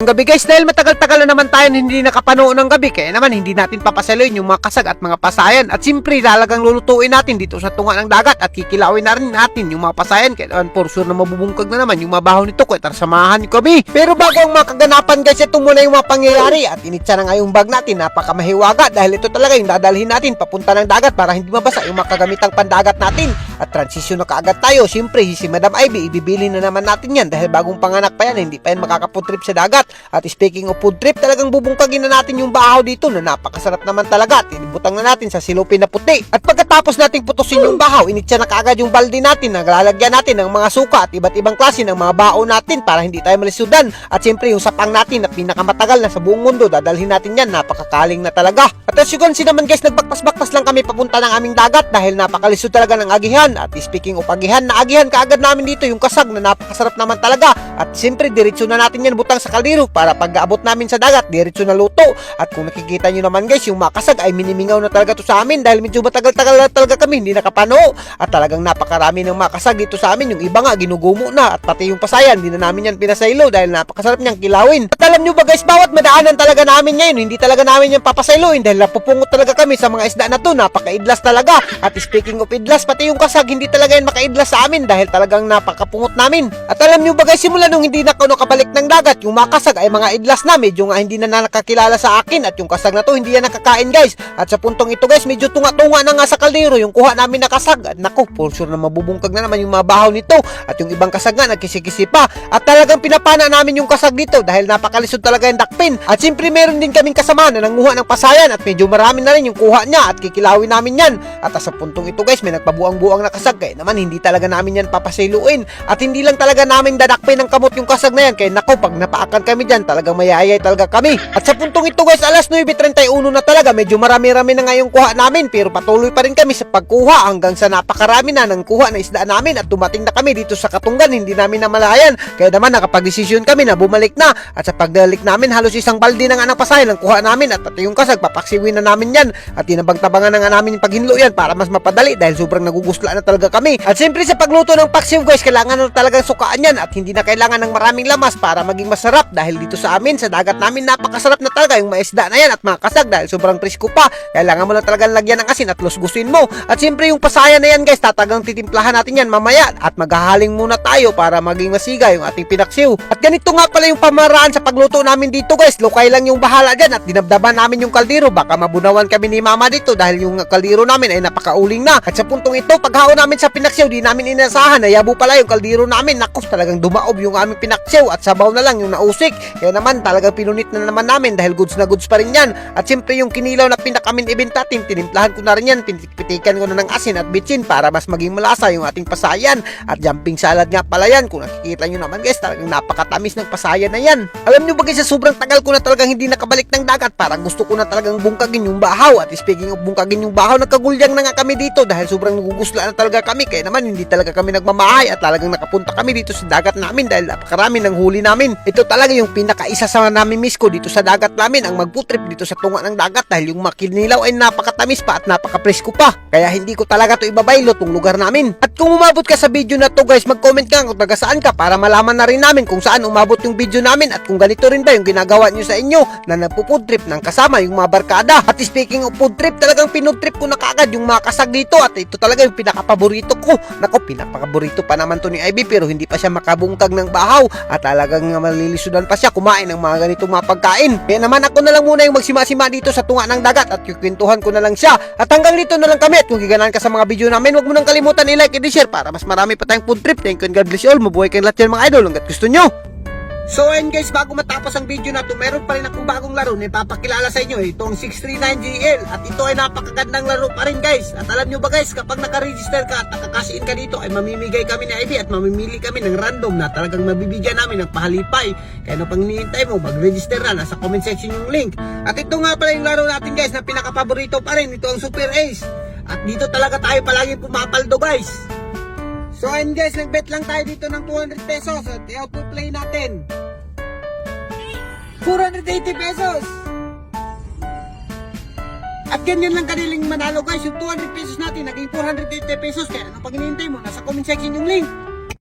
Ang gabi guys, dahil matagal-tagal na naman tayo hindi nakapanood ng gabi, kaya naman hindi natin papasaluin yung mga kasag at mga pasayan. At siyempre, talagang lulutuin natin dito sa tunga ng dagat at kikilawin na rin natin yung mga pasayan. Kaya naman, for sure na mabubungkag na naman yung mabaho nito. Kaya tara, samahan niyo kami. Pero bago ang mga kaganapan guys, ito muna yung mga pangyayari. At initsa na nga yung bag natin, napakamahiwaga. Dahil ito talaga yung dadalhin natin papunta ng dagat para hindi mabasa yung mga kagamitang pandagat natin. At transition na kaagad tayo. Siyempre, si Madam Ivy, ibibili na naman natin yan dahil bagong panganak pa yan, hindi pa yan makakapuntrip sa dagat. At speaking of food trip, talagang bubungkagin na natin yung bahaw dito na napakasarap naman talaga. At inibutang na natin sa silupin na puti. At pagkatapos nating putusin yung bahaw, initsa na kaagad yung balde natin na lalagyan natin ng mga suka at iba't ibang klase ng mga baon natin para hindi tayo malisudan. At siyempre yung sapang natin na pinakamatagal na sa buong mundo, dadalhin natin yan, napakakaling na talaga. At as you can see naman guys, nagbakpas-bakpas lang kami papunta ng aming dagat dahil napakalisod talaga ng agihan. At speaking of agihan, naagihan kaagad namin dito yung kasag na napakasarap naman talaga. At siyempre, diretso na natin yan butang sa kaldero para pag-aabot namin sa dagat, diretso na luto. At kung nakikita nyo naman guys, yung makasag ay minimingaw na talaga to sa amin dahil medyo matagal-tagal na talaga kami hindi nakapano. At talagang napakarami ng makasag dito sa amin. Yung iba nga, ginugumo na. At pati yung pasayan, hindi na namin yan pinasaylo dahil napakasarap niyang kilawin. At alam nyo ba guys, bawat madaanan talaga namin ngayon, hindi talaga namin yan papasayloin dahil napupungot talaga kami sa mga isda na to. Napakaidlas talaga. At speaking of idlas, pati yung kasag, hindi talaga yan makaidlas sa amin dahil talagang napakapungot namin. At alam nyo ba guys, simula nung hindi na ako nakabalik ng dagat, yung makasag ay mga idlas na, medyo nga hindi na nakakilala sa akin at yung kasag na to hindi yan nakakain guys. At sa puntong ito guys, medyo tunga-tunga na nga sa kaldero yung kuha namin na kasag. At nako, for sure na mabubungkag na naman yung mga bahaw nito. At yung ibang kasag nga, nagkisi-kisi pa. At talagang pinapana namin yung kasag dito dahil napakalisod talaga yung dakpin. At siyempre meron din kaming kasama na nanguha ng pasayan at medyo marami na rin yung kuha niya at kikilawin namin yan. At sa puntong ito guys, may nagpabuang-buang na kasag kaya naman hindi talaga namin yan papasiluin. At hindi lang talaga namin dadakpin ng kamot yung kasag na yan. Kaya nako, pag napaakan kami dyan, talagang mayayay talaga kami. At sa puntong ito guys, alas 9.31 na talaga. Medyo marami-rami na nga yung kuha namin. Pero patuloy pa rin kami sa pagkuha hanggang sa napakarami na ng kuha na isda namin. At dumating na kami dito sa Katunggan. Hindi namin namalayan. Kaya naman nakapag-desisyon kami na bumalik na. At sa pagdalik namin, halos isang nga ng pasayan ang kuha namin. At pati yung kasag, papaksiwin na namin yan. At tinabang-tabangan na nga namin yung paghinlo yan para mas mapadali dahil sobrang nagugusla na talaga kami. At siyempre sa pagluto ng paksiw guys, kailangan na talagang sukaan yan at hindi na kailangan ng maraming lamas para maging masarap dahil dito sa amin, sa dagat namin, napakasarap na talaga yung maisda na yan at mga kasag dahil sobrang presko pa. Kailangan mo lang talagang lagyan ng asin at lusgusin mo. At siyempre yung pasaya na yan guys, tatagang titimplahan natin yan mamaya at maghahaling muna tayo para maging masiga yung ating pinaksiw. At ganito nga pala yung pamaraan sa pagluto namin dito guys, lokay lang yung bahala dyan at dinabdaban namin yung kaldero. Baka mabunawan kami ni mama dito dahil yung kaldero namin ay napakauling na. At sa puntong ito, paghaon namin sa pinaksiw, di namin inasahan na yabo pala yung kaldero namin. Naku, talagang dumaob yung aming pinaksiw at sabaw na lang yung nausik. Kaya naman talagang pinunit na naman namin dahil goods na goods pa rin yan. At siyempre yung kinilaw na pinakamin ibenta, tin tinimplahan ko na rin yan. Pinitikan ko na ng asin at bitsin para mas maging malasa yung ating pasayan. At jumping salad nga pala yan. Kung nakikita nyo naman guys, talagang napakatamis ng pasayan na yan. Alam nyo ba guys, sa sobrang tagal ko na talagang hindi nakabalik ng dagat, parang gusto ko na talagang bungkagin yung bahaw. At speaking of bungkagin yung bahaw, nagkagulyang na nga kami dito dahil sobrang nagugusla na talaga kami. Kaya naman hindi talaga kami nagmamahay at talagang nakapunta kami dito sa dagat namin dahil napakarami ng huli namin. Ito talaga yung pinakaisa sa namin miss ko dito sa dagat namin ang magputrip dito sa tunga ng dagat dahil yung makinilaw ay napakatamis pa at napakapresko pa. Kaya hindi ko talaga to ibabaylo tong lugar namin. At kung umabot ka sa video na to guys, mag-comment ka kung taga saan ka para malaman na rin namin kung saan umabot yung video namin at kung ganito rin ba yung ginagawa nyo sa inyo na nagpo-food trip ng kasama yung mga barkada. At speaking of food trip, talagang pinood trip ko na kagad yung mga kasag dito at ito talaga yung pinakapaborito ko. Nako, pinakapaborito pa naman to ni Ivy pero hindi pa siya makabungkag ng bahaw at talagang malilisudan pa siya kumain ng mga ganitong mga pagkain. Kaya naman ako na lang muna yung magsima-sima dito sa tunga ng dagat at kikwentuhan ko na lang siya. At hanggang dito na lang kami at kung giganan ka sa mga video namin, huwag mo nang kalimutan i-like and i-share para mas marami pa tayong food trip. Thank you and God bless you all. Mabuhay kayong lahat yan mga idol hanggat gusto nyo. So ayun guys, bago matapos ang video na to, meron pa rin akong bagong laro na ipapakilala sa inyo. Itong 639GL at ito ay napakagandang laro pa rin guys. At alam nyo ba guys, kapag naka-register ka at nakakasiin ka dito, ay mamimigay kami ni Ivy at mamimili kami ng random na talagang mabibigyan namin ng pahalipay. Kaya no pang hinihintay mo, mag-register na, nasa comment section yung link. At ito nga pala yung laro natin guys na pinaka-paborito pa rin, ito ang Super Ace. At dito talaga tayo palagi pumapaldo guys. So ayun guys, nagbet lang tayo dito ng 200 pesos at i-auto play natin. 480 pesos! At ganyan lang kanilang manalo guys, yung 200 pesos natin naging 480 pesos. Kaya ano pag hinihintay mo, nasa comment section yung link.